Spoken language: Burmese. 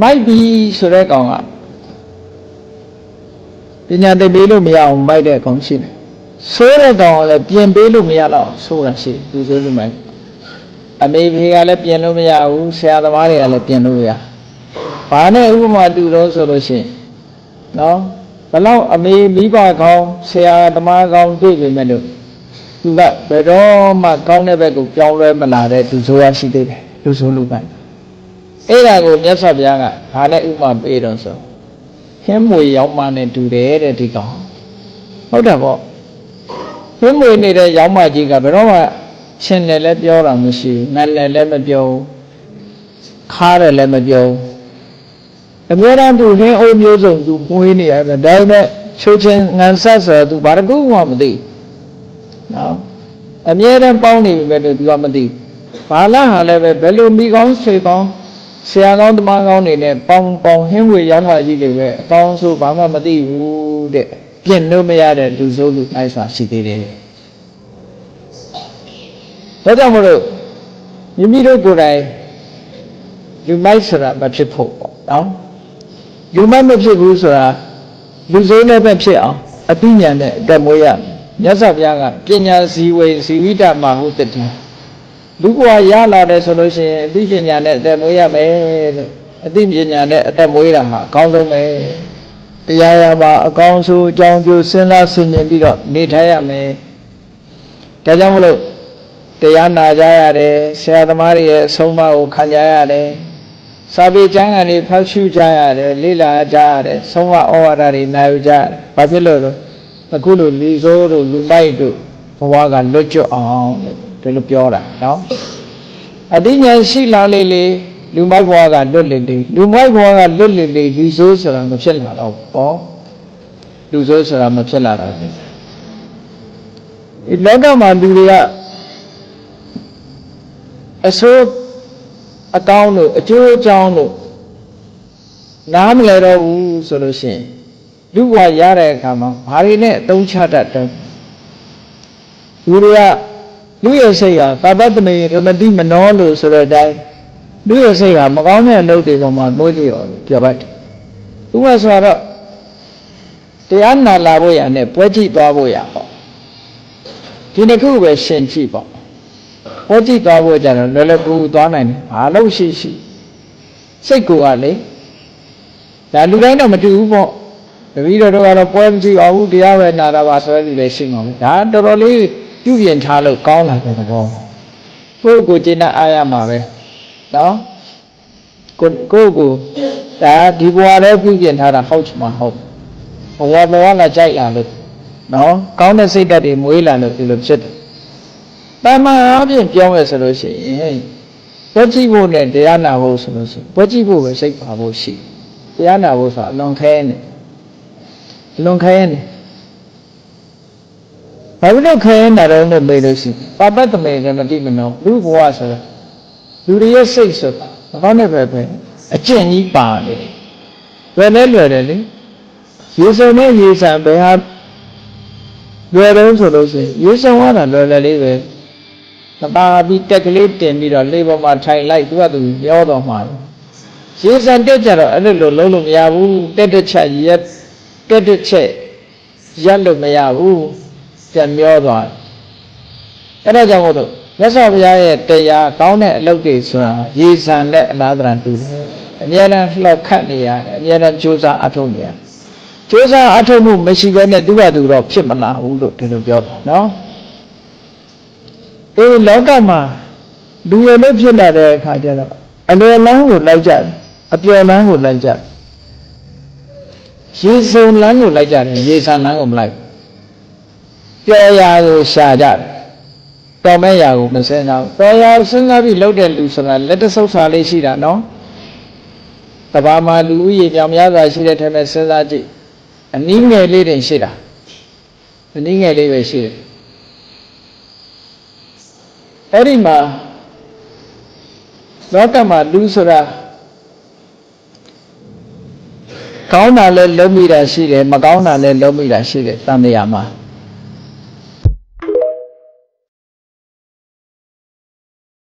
မိုက်ပြီဆိုတဲ့ကောင်ကပညာသိပေးလို့မရအောင်မိုက်တဲ့ကောင်ရှိတယ်ဆိုးတဲ့ကောင်ကလည်းပြင်ပေးလို့မရတော့ဆိုးတာရှိတယ်သူဆိုးစမိုက်အမေဖေကလည်းပြင်လို့မရဘူးဆရာသမားတွေကလည်းပြင်လို့မရဘာနဲ့ဥပမာတူတော့ဆိုလို့ရှိရင်နော်ဘလောက်အမေမိဘကောင်းဆရာသမားကောင်းတွေ့ပြီမဲ့လို့သူကဘယ်တော့မှကောင်းတဲ့ဘက်ကိုပြောင်းလဲမလာတဲ့သူဆိုရရှိသေးတယ်လူဆိုးလူပိုင် အဲ့ဒါကိုမြတ်စွာဘုရားကဘာနဲ့ဥပမာပေးတော့ဆိုဟင်းမွေရောက်မှနဲ့တူတယ်တဲ့ဒီကောင်ဟုတ်တယ်ပေါ့ဟင်းမွေနေတဲ့ရောက်မှကြီးကဘယ်တော့မှရှင်လည်းလည်းပြောတာမရှိဘူးငတ်လည်းလည်းမပြောဘူးခါတယ်လည်းမပြောဘူးအများအားသူဟင်းအိုးမျိုးစုံသူမွေးနေရတယ်ဒါပေမဲ့ချိုးချင်းငံဆက်ဆိုသူဘာတကူမှမသိနော်အများအားပေါင်းနေပြီပဲလို့သူကမသိဘာလားဟာလည်းပဲဘယ်လိုမိကောင်းဆွေကောင်း ဆရာကောင်းတမန်ကောင်းတွေနဲ့ပေါင်းပေါင်းဟင်းဝေရထားကြီးတွေပဲအကောင်းဆိုဘာမှမသိဘူးတဲ့ပြင်လို့မရတဲ့လူဆိုးလူအိုက်စွာရှိသေးတယ်ဒါကြောင့်မလို့မိမိတို့ကိုယ်တိုင်လူမိုက်ဆိုတာမဖြစ်ဖို့ပေါ့နော်လူမိုက်မဖြစ်ဘူးဆိုတာလူဆိုးလည်းပဲဖြစ်အောင်အသိဉာဏ်နဲ့အတက်မွေးရမယ်မြတ်စွာဘုရားကပညာစီဝေစီဝိတမဟုတတိ လူဘဝရလာတယ်ဆိုလို့ရှိရင်အသိပညာနဲ့အသက်မွေးရမယ်လို့အသိပညာနဲ့အသက်မွေးတာဟာအကောင်းဆုံးပဲတရားရပါအကောင်းဆုံးအကြောင်းကျိုးစဉ်းစားဆင်ခြင်ပြီးတော့နေထိုင်ရမယ်ဒါကြောင့်မလို့တရားနာကြရတယ်ဆရာသမားတွေရဲ့အဆုံးအမကိုခံကြရတယ်စာပေကျမ်းဂန်တွေဖတ်ရှုကြရတယ်လေ့လာကြရတယ်ဆုံးမဩဝါဒတွေနာယူကြရတယ်ဘာဖြစ်လို့လဲအခုလိုလီစိုးတို့လူမိုက်တို့ဘဝကလွတ်ကျွတ်အောင် ဒီလိုပြောတာနော်အတိညာဏ်ရှိလာလေလေလူမိုက်ဘဝကလွတ်လေလေလူမိုက်ဘဝကလွတ်လေလေလူဆိုးဆိုတာမဖြစ်လာတော့ဘူးပေါ့လူဆိုးဆိုတာမဖြစ်လာတော့ဘူးဒီလောကမှာလူတွေကအဆိုးအကောင်းလို့အကျိုးအကြောင်းလို့နားမလဲတော့ဘူးဆိုလို့ရှိရင်လူဘဝရတဲ့အခါမှာဘာတွေနဲ့အသုံးချတတ်တယ်လူတွေက လူရဲ့စိတ်ကသဗ္ဗတမေရမတိမနောလို့ဆိုတဲ့အတိုင်းလူရဲ့စိတ်ကမကောင်းတဲ့အလုပ်တွေပေါ်မှာမွေးလျော်ပြောပါတယ်။ဥပမာဆိုတော့တရားနာလာဖို့ရနဲ့ပွဲကြည့်သွားဖို့ရပေါ့။ဒီတစ်ခုပဲရှင်းကြည့်ပေါ့။ပွဲကြည့်သွားဖို့ကြတော့လောလောကူကူသွားနိုင်တယ်။ဘာလို့ရှိရှိစိတ်ကိုကလေဒါလူတိုင်းတော့မတူဘူးပေါ့။တပည့်တော်တို့ကတော့ပွဲမကြည့်အောင်ဘူးတရားပဲနာတာပါဆိုတဲ့လူတွေရှိမှာပဲ။ဒါတော်တော်လေး ပြုပြင်ထားလို့ကောင်းလာတဲ့သဘော။ကိုယ့်ကိုယ်ကျင့်တတ်အားရမှာပဲ။နော်။ကိုကိုယ့်ကိုဒါဒီဘဝလည်းပြုပြင်ထားတာဟုတ်ချင်မှာဟုတ်။ဘဝဘဝလာကြိုက်လာလို့နော်။ကောင်းတဲ့စိတ်ဓာတ်တွေမွေးလာလို့ဒီလိုဖြစ်တယ်။တမန်အပြင်ပြောမယ်ဆိုလို့ရှိရင်ဘွဲ့ကြည့်ဖို့နဲ့တရားနာဖို့ဆိုလို့ရှိရင်ဘွဲ့ကြည့်ဖို့ပဲစိတ်ပါဖို့ရှိ။တရားနာဖို့ဆိုတာအလွန်ခဲနေ။အလွန်ခဲနေ။ ဘာလို့လဲခဲနေတာတော့လို့မေးလို့ရှိရင်ပပတ္တမေကမတိမနောလူဘဝဆိုတော့လူတွေရဲ့စိတ်ဆိုတာဘာနဲ့ပဲပဲအကျင့်ကြီးပါတယ်လွယ်လဲလွယ်တယ်လေရေစုံနဲ့ရေဆံဘယ်ဟာလွယ်တော့ဆိုလို့ရှိရင်ရေစုံရတာလွယ်လွယ်လေးပဲသဘာပြီးတက်ကလေးတင်ပြီးတော့လေပေါ်မှာထိုင်လိုက်သူကသူပြောတော့မှာရေဆံတက်ကြတော့အဲ့လိုလိုလုံးလို့မရဘူးတက်တက်ချက်ရက်တက်တက်ချက်ရက်လို့မရဘူး ပြန်မျောသွားတယ်အဲ့ဒါကြောင့်မို့လို့မြတ်စွာဘုရားရဲ့တရားကောင်းတဲ့အလုပ်တွေဆိုတာရေဆံနဲ့အလားတန်တူတယ်အများအားလှောက်ခတ်နေရတယ်အများအားကြိုးစားအထောက်နေရတယ်ကြိုးစားအထောက်မှုမရှိဘဲနဲ့သူကသူတော့ဖြစ်မလာဘူးလို့ဒီလိုပြောတာနော်ဒီလောကမှာလူရလို့ဖြစ်လာတဲ့အခါကျတော့အလွယ်လန်းကိုလိုက်ကြတယ်အပျော်လန်းကိုလိုက်ကြတယ်ရေစုံလန်းကိုလိုက်ကြတယ်ရေဆံလန်းကိုမလိုက်ဘူး ပျော်ရာကိုရှာကြတယ်တော်မဲ့ရာကိုမစင်တော့ပျော်ရာစဉ်းစားပြီးလှုပ်တဲ့လူဆိုတာလက်တဆုပ်စာလေးရှိတာနော်တဘာမှာလူဦးရေကြောင်များစွာရှိတဲ့ထက်မဲ့စဉ်းစားကြည့်အနည်းငယ်လေးတင်ရှိတာအနည်းငယ်လေးပဲရှိတယ်အဲ့ဒီမှာလောကမှာလူဆိုတာကောင်းတာလည်းလုံးမိတာရှိတယ်မကောင်းတာလည်းလုံးမိတာရှိတယ်တန်တရားမှာ